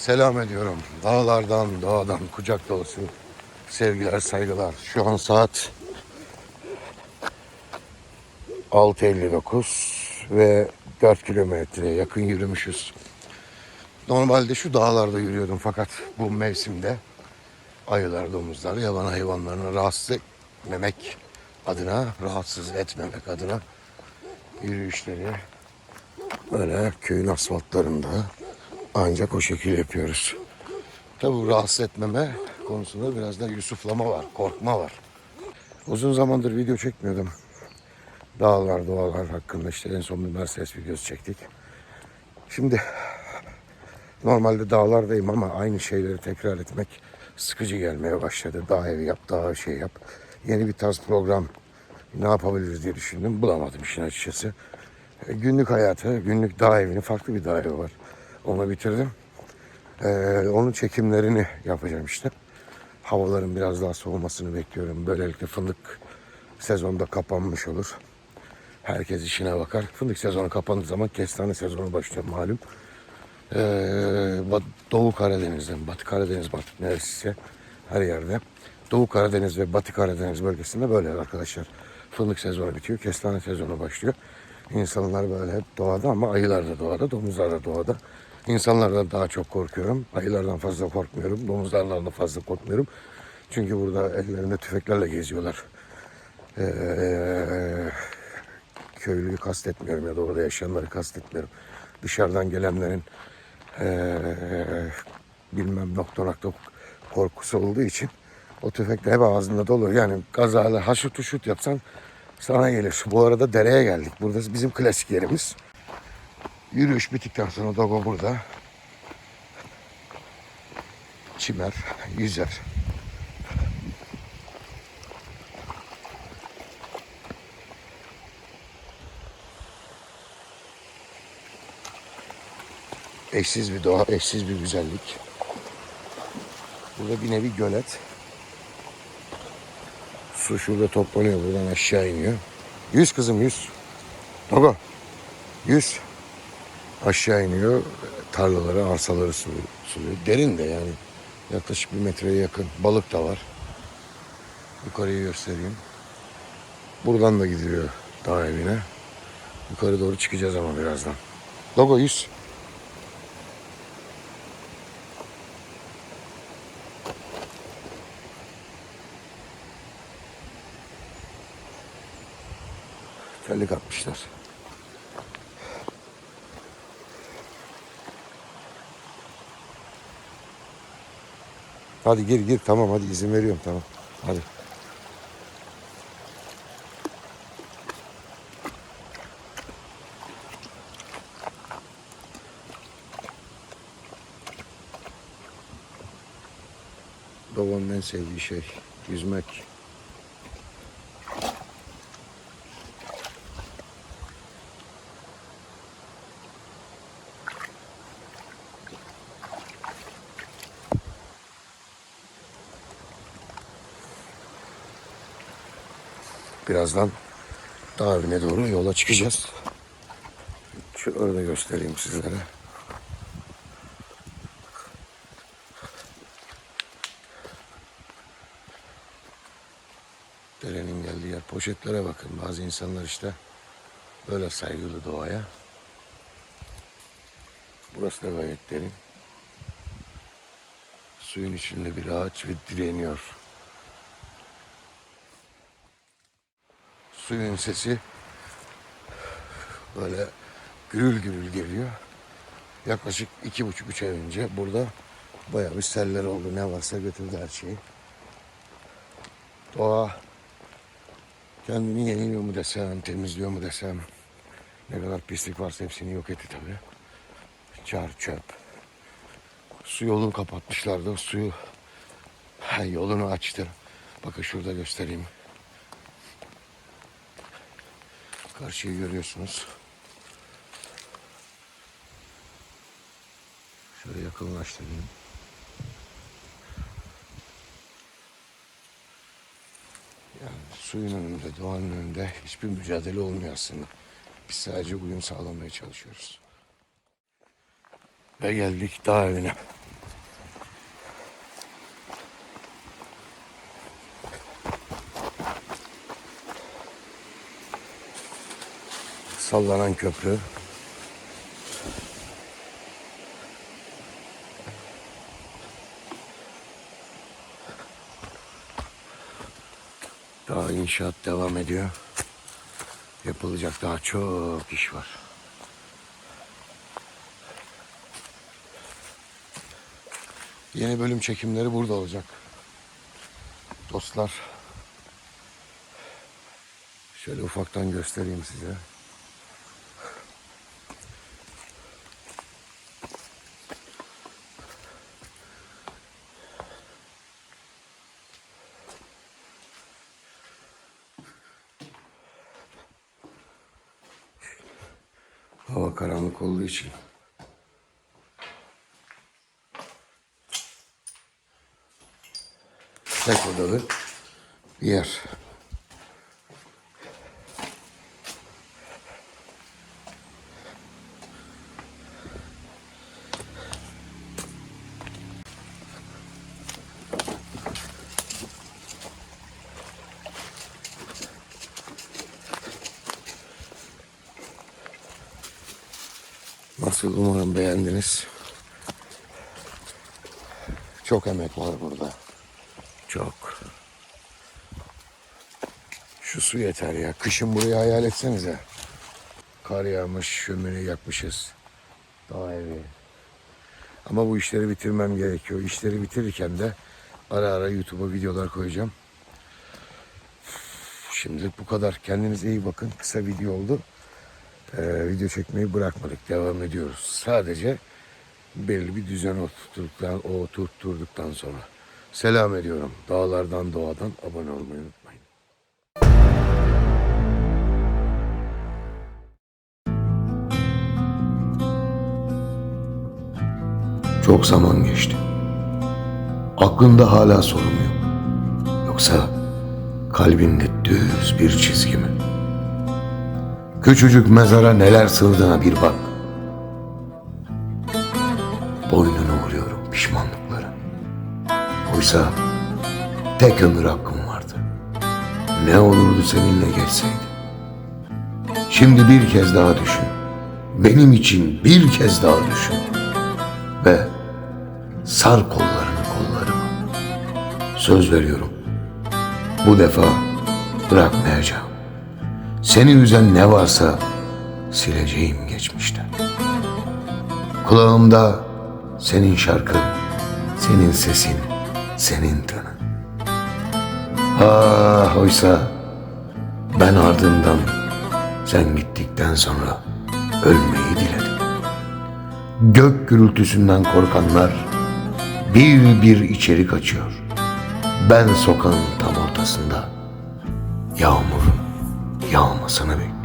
Selam ediyorum. Dağlardan, doğadan kucak dolusu sevgiler, saygılar. Şu an saat 6.59 ve 4 kilometreye yakın yürümüşüz. Normalde şu dağlarda yürüyordum fakat bu mevsimde ayılar, domuzlar, yaban hayvanlarını rahatsız etmemek adına, rahatsız etmemek adına yürüyüşleri böyle köyün asfaltlarında ancak o şekil yapıyoruz. Tabi bu rahatsız etmeme konusunda biraz da yusuflama var, korkma var. Uzun zamandır video çekmiyordum. Dağlar, doğalar hakkında işte en son bir Mercedes videosu çektik. Şimdi normalde dağlardayım ama aynı şeyleri tekrar etmek sıkıcı gelmeye başladı. Dağ evi yap, dağ şey yap. Yeni bir tarz program ne yapabiliriz diye düşündüm. Bulamadım işin açıkçası. E, Günlük hayatı, günlük dağ evini, farklı bir dağ evi var. Onu bitirdim. Ee, onun çekimlerini yapacağım işte. Havaların biraz daha soğumasını bekliyorum. Böylelikle fındık sezonda kapanmış olur. Herkes işine bakar. Fındık sezonu kapandığı zaman kestane sezonu başlıyor malum. Ee, Doğu Karadeniz'den, Batı Karadeniz, Batı neresiyse her yerde. Doğu Karadeniz ve Batı Karadeniz bölgesinde böyle arkadaşlar. Fındık sezonu bitiyor, kestane sezonu başlıyor. İnsanlar böyle hep doğada ama ayılar da doğada, domuzlar da doğada. İnsanlardan daha çok korkuyorum. Ayılardan fazla korkmuyorum. Domuzlardan da fazla korkmuyorum. Çünkü burada ellerinde tüfeklerle geziyorlar. Ee, köylüyü kastetmiyorum ya da orada yaşayanları kastetmiyorum. Dışarıdan gelenlerin ee, bilmem nokta nokta korkusu olduğu için o tüfek hep ağzında dolu. Yani kazayla haşut uşut yapsan sana gelir. Bu arada dereye geldik. Burada bizim klasik yerimiz. Yürüyüş bittikten sonra Dogo burada. Çimer, yüzer. Eşsiz bir doğa, eşsiz bir güzellik. Burada bir nevi gölet. Su şurada toplanıyor, buradan aşağı iniyor. Yüz kızım yüz. Dogo. Yüz. Aşağı iniyor. Tarlaları, arsaları suluyor. Derin de yani. Yaklaşık bir metreye yakın. Balık da var. Yukarıyı göstereyim. Buradan da gidiliyor dağ evine. Yukarı doğru çıkacağız ama birazdan. Dogo yüz. Terlik atmışlar. Hadi gir gir tamam hadi izin veriyorum tamam. Hadi. Babamın en sevdiği şey yüzmek. Birazdan dağ evine doğru yola çıkacağız. Şu orada göstereyim sizlere. Derenin geldiği yer. Poşetlere bakın. Bazı insanlar işte böyle saygılı doğaya. Burası da gayet derin. Suyun içinde bir ağaç ve direniyor. Suyun sesi böyle gürül gürül geliyor. Yaklaşık iki buçuk üç ay önce burada bayağı bir seller oldu. Ne varsa götürdü her şeyi. Doğa kendini yeniliyor mu desem, temizliyor mu desem. Ne kadar pislik varsa hepsini yok etti tabii. Çar çöp. Su yolunu kapatmışlardı. Suyu yolunu açtı. Bakın şurada göstereyim. Karşıyı görüyorsunuz. Şöyle yakınlaştırayım. Yani suyun önünde, doğanın önünde hiçbir mücadele olmuyor aslında. Biz sadece uyum sağlamaya çalışıyoruz. Ve geldik dağ evine. Sallanan köprü. Daha inşaat devam ediyor. Yapılacak daha çok iş var. Yeni bölüm çekimleri burada olacak. Dostlar. Şöyle ufaktan göstereyim size. Hava karanlık olduğu için tek odalı bir yer. Nasıl umarım beğendiniz. Çok emek var burada. Çok. Şu su yeter ya. Kışın burayı hayal etsenize. Kar yağmış, şömine yakmışız. Daha evi. Ama bu işleri bitirmem gerekiyor. İşleri bitirirken de ara ara YouTube'a videolar koyacağım. Şimdi bu kadar. Kendinize iyi bakın. Kısa video oldu. Ee, video çekmeyi bırakmadık. Devam ediyoruz. Sadece belli bir düzen oturttuktan, oturtturduktan sonra. Selam ediyorum. Dağlardan doğadan abone olmayı unutmayın. Çok zaman geçti. Aklında hala sorun yok. Yoksa kalbinde düz bir çizgi mi? Küçücük mezara neler sığdığına bir bak. Boynunu vuruyorum pişmanlıklara. Oysa tek ömür hakkım vardı. Ne olurdu seninle geçseydi. Şimdi bir kez daha düşün. Benim için bir kez daha düşün. Ve sar kollarını kollarıma. Söz veriyorum. Bu defa bırakmayacağım. Seni üzen ne varsa sileceğim geçmişten. Kulağımda senin şarkın, senin sesin, senin tının. Ah oysa ben ardından sen gittikten sonra ölmeyi diledim. Gök gürültüsünden korkanlar bir bir içeri kaçıyor. Ben sokağın tam ortasında yağmurun yağmasını bekliyorum.